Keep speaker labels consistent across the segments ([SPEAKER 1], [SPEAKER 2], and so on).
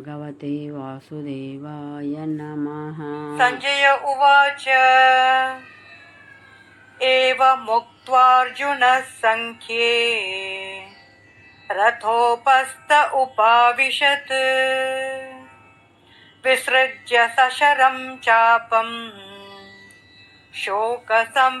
[SPEAKER 1] भगवते वासुदेवाय नमः।
[SPEAKER 2] सञ्जय उवाच। एवमुक्त्वार्जुनः रथोपस्थ उपाविशत्। विसृज्य सशरं चापम्। शोकसंविघ्नमानसः।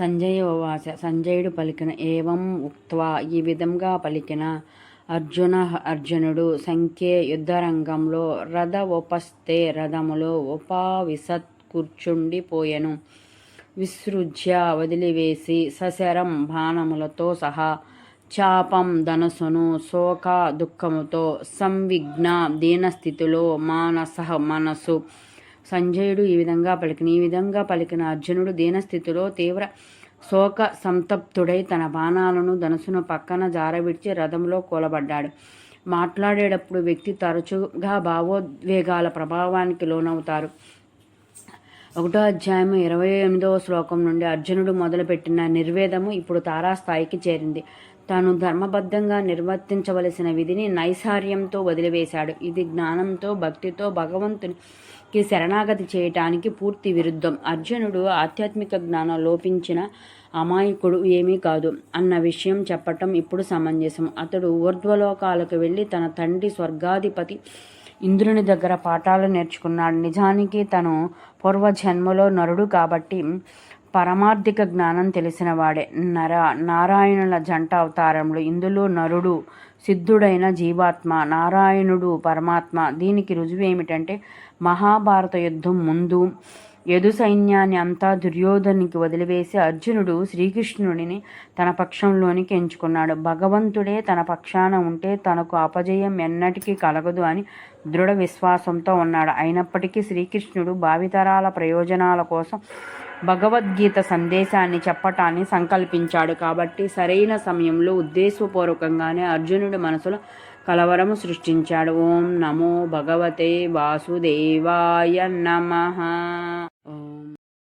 [SPEAKER 1] సంజయ సంజయుడు పలికిన. ఏవం ఉక్త్వా? ఈ విధంగా పలికిన. అర్జున అర్జునుడు సంఖ్యే యుద్ధరంగంలో రథ ఉపస్థే రథములో ఉపావిసత్ కూర్చుండిపోయెను విసృజ్య వదిలివేసి సశరం బాణములతో సహా చాపం ధనసును శోక దుఃఖముతో సంవిఘ్న దీనస్థితిలో మానస మనసు సంజయుడు ఈ విధంగా పలికిన ఈ విధంగా పలికిన అర్జునుడు దీనస్థితిలో తీవ్ర శోక సంతప్తుడై తన బాణాలను ధనుసును పక్కన జారవిడిచి రథంలో కూలబడ్డాడు. మాట్లాడేటప్పుడు వ్యక్తి తరచుగా భావోద్వేగాల ప్రభావానికి లోనవుతారు. ఒకటో అధ్యాయం ఇరవై ఎనిమిదవ శ్లోకం నుండి అర్జునుడు మొదలుపెట్టిన నిర్వేదము ఇప్పుడు తారాస్థాయికి చేరింది. తాను ధర్మబద్ధంగా నిర్వర్తించవలసిన విధిని నైసార్యంతో వదిలివేశాడు. ఇది జ్ఞానంతో భక్తితో భగవంతునికి శరణాగతి చేయటానికి పూర్తి విరుద్ధం. అర్జునుడు ఆధ్యాత్మిక జ్ఞానం లోపించిన అమాయకుడు ఏమీ కాదు అన్న విషయం చెప్పటం ఇప్పుడు సమంజసం. అతడు ఊర్ధ్వలోకాలకు వెళ్ళి తన తండ్రి స్వర్గాధిపతి ఇంద్రుని దగ్గర పాఠాలు నేర్చుకున్నాడు. నిజానికి తను పూర్వజన్మలో నరుడు కాబట్టి పరమార్థిక జ్ఞానం తెలిసినవాడే. నర నారాయణుల జంట అవతారములు. ఇందులో నరుడు సిద్ధుడైన జీవాత్మ నారాయణుడు పరమాత్మ. దీనికి రుజువు ఏమిటంటే మహాభారత యుద్ధం ముందు యదు సైన్యాన్ని అంతా దుర్యోధనికి వదిలివేసి అర్జునుడు శ్రీకృష్ణుడిని తన పక్షంలోనికి ఎంచుకున్నాడు. భగవంతుడే తన పక్షాన ఉంటే తనకు అపజయం ఎన్నటికీ కలగదు అని దృఢ విశ్వాసంతో ఉన్నాడు. అయినప్పటికీ శ్రీకృష్ణుడు భావితరాల ప్రయోజనాల కోసం భగవద్గీత సందేశాన్ని చెప్పటాన్ని సంకల్పించాడు. కాబట్టి సరైన సమయంలో ఉద్దేశపూర్వకంగానే అర్జునుడి మనసులో కలవరము సృష్టించాడు. ఓం నమో భగవతే వాసుదేవాయ నమ.